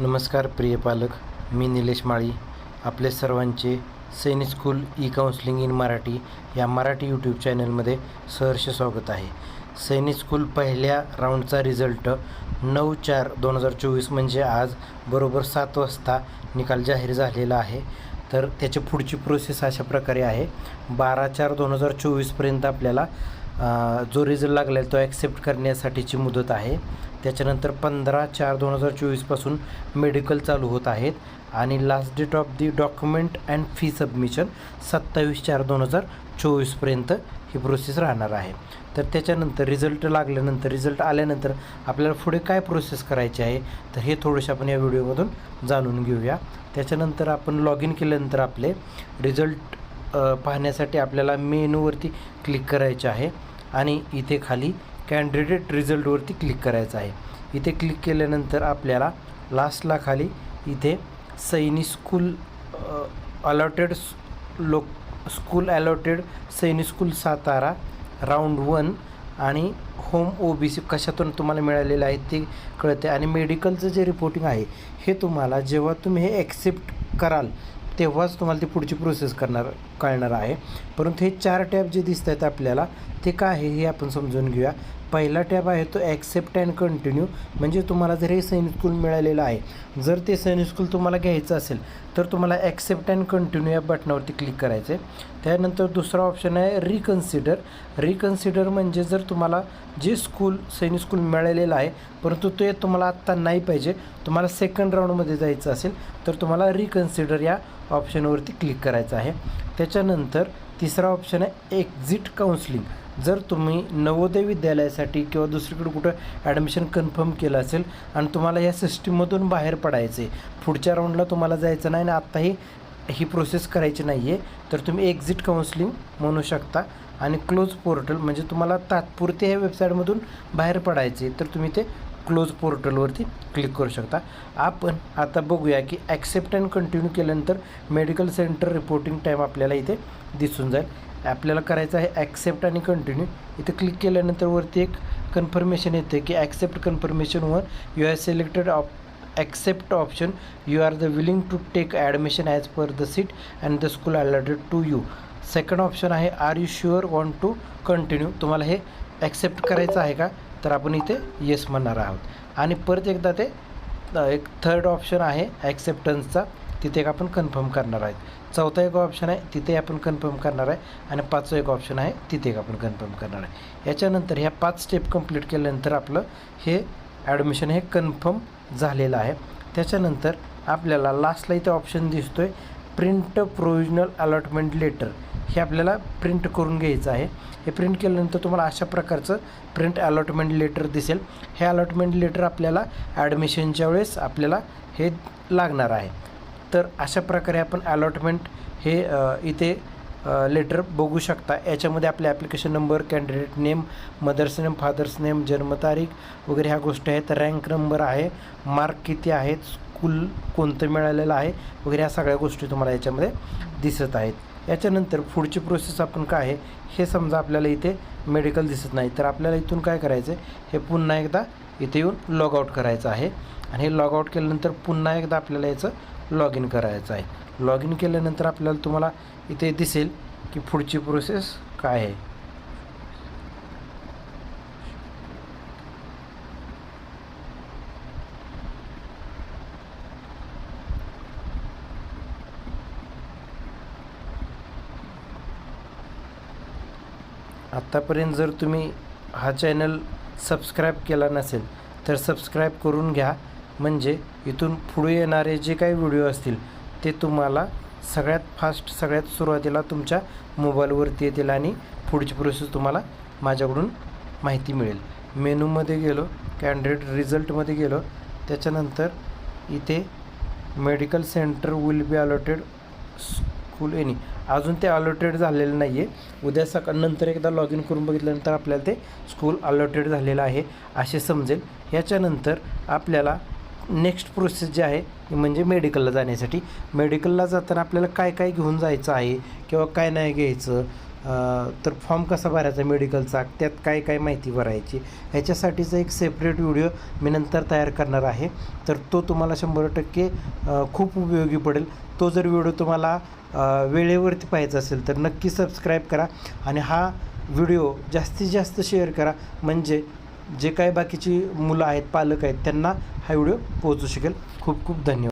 नमस्कार प्रिय पालक. मी निलेश माळी. आपले सर्वांचे Sainik school e counselling in Marathi या मराठी यूट्यूब चॅनलमध्ये सहर्ष स्वागत आहे. सैनिक स्कूल पहिल्या राऊंडचा रिझल्ट नऊ चार दोन हजार चोवीस म्हणजे आज बरोबर सात वाजता निकाल जाहीर झालेला आहे. तर त्याची पुढची प्रोसेस अशा प्रकारे आहे. बारा चार दोन हजार चोवीसपर्यंत आपल्याला जो रिझल्ट लागला आहे तो ॲक्सेप्ट करण्यासाठीची मुदत आहे. त्याच्यानंतर पंधरा चार दोन हजार चोवीसपासून मेडिकल चालू होत आहेत. आणि last date of the document and fee submission सत्तावीस चार दोन हजार चोवीसपर्यंत ही प्रोसेस राहणार आहे. तर त्याच्यानंतर रिझल्ट लागल्यानंतर रिझल्ट आल्यानंतर आपल्याला पुढे काय प्रोसेस करायची आहे तर हे थोडेसे आपण या व्हिडिओमधून जाणून घेऊया. त्याच्यानंतर आपण लॉग इन केल्यानंतर आपले रिझल्ट पाहण्यासाठी आपल्याला मेनूवरती क्लिक करायचे आहे. आणि इथे खाली कॅन्डिडेट रिझल्टवरती क्लिक करायचं आहे. इथे क्लिक केल्यानंतर आपल्याला लास्टला खाली इथे सैनी स्कूल अलॉटेड लोक school allotted Sainik school Satara round one आणि होम ओ बी सी कशातून तुम्हाला मिळालेलं आहे ते कळते आणि मेडिकलचं जे रिपोर्टिंग आहे हे तुम्हाला जेव्हा तुम्ही हे ॲक्सेप्ट कराल तेव्हाच तुम्हाला ती पुढची प्रोसेस करणार कळणार आहे. परंतु हे चार टॅब जे दिसत आहेत आपल्याला ते काय आहे हे आपण समजून घेऊया. पहिला टॅब आहे तो ॲक्सेप्ट अँड कंटिन्यू म्हणजे तुम्हाला जर हे सैनिक स्कूल मिळालेलं आहे जर ते सैनिक स्कूल तुम्हाला घ्यायचं असेल तर तुम्हाला ॲक्सेप्ट अँड कंटिन्यू या बटनावरती क्लिक करायचं आहे त्यानंतर दुसरा ऑप्शन आहे रिकन्सिडर रिकन्सिडर म्हणजे जर तुम्हाला जे स्कूल सैनिक स्कूल मिळालेलं आहे परंतु ते तुम्हाला आत्ता नाही पाहिजे तुम्हाला सेकंड राऊंडमध्ये जायचं असेल तर तुम्हाला रिकन्सिडर या ऑप्शनवरती क्लिक करायचं आहे. त्याच्यानंतर तिसरा ऑप्शन आहे एक्झिट काउन्सिलिंग. जर तुम्ही नवोदय विद्यालयासाठी किंवा दुसरीकडे कुठं ॲडमिशन कन्फर्म केलं असेल आणि तुम्हाला या सिस्टीममधून बाहेर पडायचं आहे पुढच्या राऊंडला तुम्हाला जायचं नाही आणि आत्ताही ही प्रोसेस करायची नाही आहे तर तुम्ही एक्झिट काउन्सिलिंग म्हणू शकता आणि क्लोज पोर्टल म्हणजे तुम्हाला तात्पुरते ह्या वेबसाईटमधून बाहेर पडायचे तर तुम्ही ते क्लोज पोर्टलवरती क्लिक करू शकता. आपण आता बघूया की ॲक्सेप्ट अँड कंटिन्यू केल्यानंतर मेडिकल सेंटर रिपोर्टिंग टाईम आपल्याला इथे दिसून जाईल. आपल्याला करायचं आहे ॲक्सेप्ट आणि कंटिन्यू इथे क्लिक केल्यानंतर वरती एक कन्फर्मेशन येते की accept कन्फर्मेशनवर you are selected opt accept option you are the willing to take admission as per the seat and the school allotted to you second option आहे are you sure want to continue तुम्हाला हे accept करायचं आहे का? तर आपण इथे yes म्हणणार आहोत. आणि परत एकदा ते एक थर्ड ऑप्शन आहे ॲक्सेप्टन्सचा तिथे एक आपण कन्फर्म करणार आहेत. चौथा एक ऑप्शन आहे तिथे आपण कन्फर्म करणार आहे. आणि पाचवं एक ऑप्शन आहे तिथे एक आपण कन्फर्म करणार आहे. याच्यानंतर ह्या पाच स्टेप कंप्लीट केल्यानंतर आपलं हे ॲडमिशन हे कन्फर्म झालेलं आहे. त्याच्यानंतर आपल्याला लास्टला इथे ऑप्शन दिसतो आहे प्रिंट प्रोविजनल अलॉटमेंट लेटर हे आपल्याला प्रिंट करून घ्यायचं आहे. हे प्रिंट केल्यानंतर तुम्हाला अशा प्रकारचं प्रिंट अलॉटमेंट लेटर दिसेल. हे अलॉटमेंट लेटर आपल्याला ॲडमिशनच्या वेळेस आपल्याला हे लागणार आहे. तर अशा प्रकारे आपण अलॉटमेंट हे इथे लेटर बघू शकता. याच्यामध्ये आपले application number candidate name mother's name father's name जन्मतारीख वगैरे ह्या गोष्टी आहेत. रँक नंबर आहे मार्क किती आहेत स्कूल कोणतं मिळालेलं आहे वगैरे ह्या सगळ्या गोष्टी तुम्हाला याच्यामध्ये दिसत आहेत. याच्यानंतर पुढची प्रोसेस आपण काय आहे हे समजा आपल्याला इथे मेडिकल दिसत नाही. तर आपल्याला इथून काय करायचं आहे हे पुन्हा एकदा इथे येऊन लॉग आऊट करायचं आहे. आणि हे लॉग आऊट केल्यानंतर पुन्हा एकदा आपल्याला याचं लॉग इन करायचं आहे. लॉग इन केल्यानंतर आपल्याला तुम्हाला इथे दिसेल की पुढची प्रोसेस काय आहे. आत्तापर्यंत जर तुम्ही हा चॅनल सबस्क्राईब केला नसेल तर सबस्क्राईब करून घ्या. म्हणजे इथून पुढे येणारे जे काही व्हिडिओ असतील ते तुम्हाला सगळ्यात फास्ट सगळ्यात सुरुवातीला तुमच्या मोबाईलवरती येतील आणि पुढची प्रोसेस तुम्हाला माझ्याकडून माहिती मिळेल. मेनूमध्ये गेलो कॅन्डिडेट रिझल्टमध्ये गेलो त्याच्यानंतर इथे medical centre will be allotted school any अजून ते अलॉटेड झालेलं नाही आहे उद्या सकाळ नंतर एकदा लॉग इन करून बघितल्यानंतर आपल्याला ते स्कूल अलॉटेड झालेलं आहे असे समजेल. याच्यानंतर आपल्याला नेक्स्ट प्रोसेस जी आहे ती म्हणजे मेडिकलला जाण्यासाठी. मेडिकलला जाताना आपल्याला काय काय घेऊन जायचं आहे किंवा काय नाही घ्यायचं तर फॉर्म कसा भरायचा मेडिकलचा? त्यात काय काय माहिती भरायची? ह्याच्यासाठीचा एक सेपरेट व्हिडिओ मी नंतर तयार करणार आहे. तर तो तुम्हाला शंभर टक्के खूप उपयोगी पडेल. तो जर व्हिडिओ तुम्हाला वेळेवरती पाहायचा असेल तर नक्की सबस्क्राईब करा आणि हा व्हिडिओ जास्तीत जास्त शेअर करा. म्हणजे जे काय बाकीची मुलं आहेत पालक आहेत त्यांना हा व्हिडिओ पोहोचू शकेल. खूप खूप धन्यवाद.